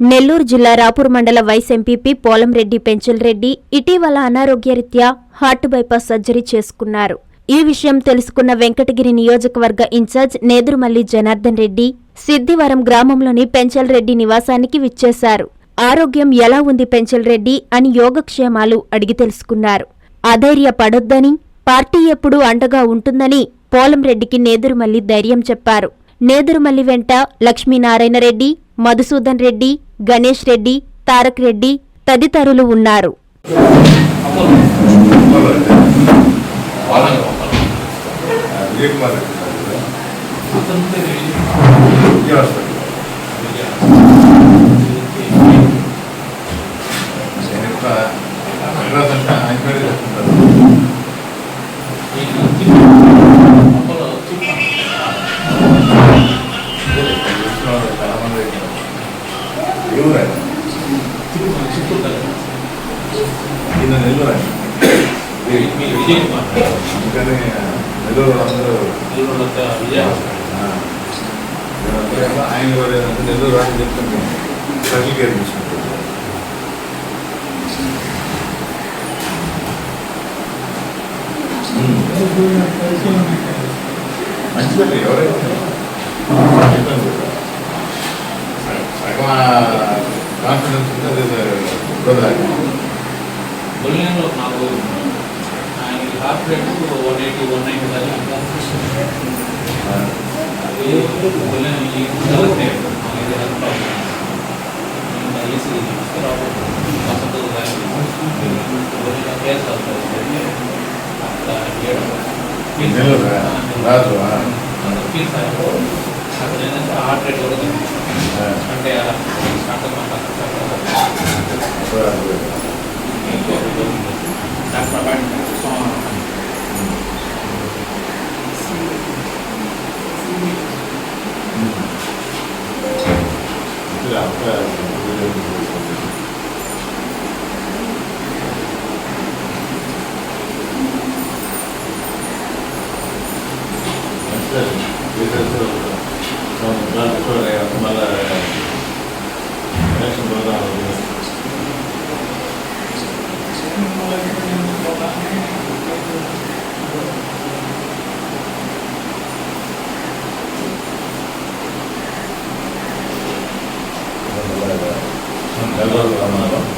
నెల్లూరు జిల్లా రాపూర్ మండల vice MPP Polamreddy Penchal Reddy ఇటీవల అనారోగ్యరీత్యా హార్ట్ బైపాస్ సర్జరీ చేసుకున్నారు. ఈ విషయం తెలుసుకున్న వెంకటగిరి నియోజకవర్గ ఇన్ఛార్జ్ నేదురుమల్లి జనార్దన్ రెడ్డి సిద్దివరం గ్రామంలోని పెంచల్ రెడ్డి నివాసానికి విచ్చేశారు. ఆరోగ్యం ఎలా ఉంది పెంచల్ రెడ్డి అని యోగక్షేమాలు అడిగి తెలుసుకున్నారు. అధైర్య పడొద్దని పార్టీ ఎప్పుడూ అండగా ఉంటుందని పోలంరెడ్డికి నేదురుమల్లి ధైర్యం చెప్పారు. నేదురుమల్లి వెంట లక్ష్మీనారాయణ రెడ్డి మధుసూదన్ రెడ్డి గణేష్ రెడ్డి తారక్ రెడ్డి తదితరులు ఉన్నారు. విజయకుమార్ ఈయన నెల్లూరు ఆయన నెల్లూరు రాని చెప్తుంటే స్పెషల్ కేర్ మంచిదండి ఎవరైతే కాన్ఫిడెన్స్ ఉంటుంది అది ఇబ్బంది లేకుండా. బుల్లియన్లో నాకు ఆయన heart rate one eighty one ninety ఆ, అది బుల్లియన్ ఈ ఇది health problem EC hospital బుల్లియన్ case అవుతుంది అట్లా నెల్లూరు రాదు ఆ, ఫీల్స్ అక్కడ ఏంటంటే హార్ట్ రేట్ కూడా ఆ, అంటే ಬಿಟ್ಟರೆ ಆಮೇಲೆ ಎಲೆಕ್ಷನ್ ಬರೋದ ಎಲ್ಲರೂ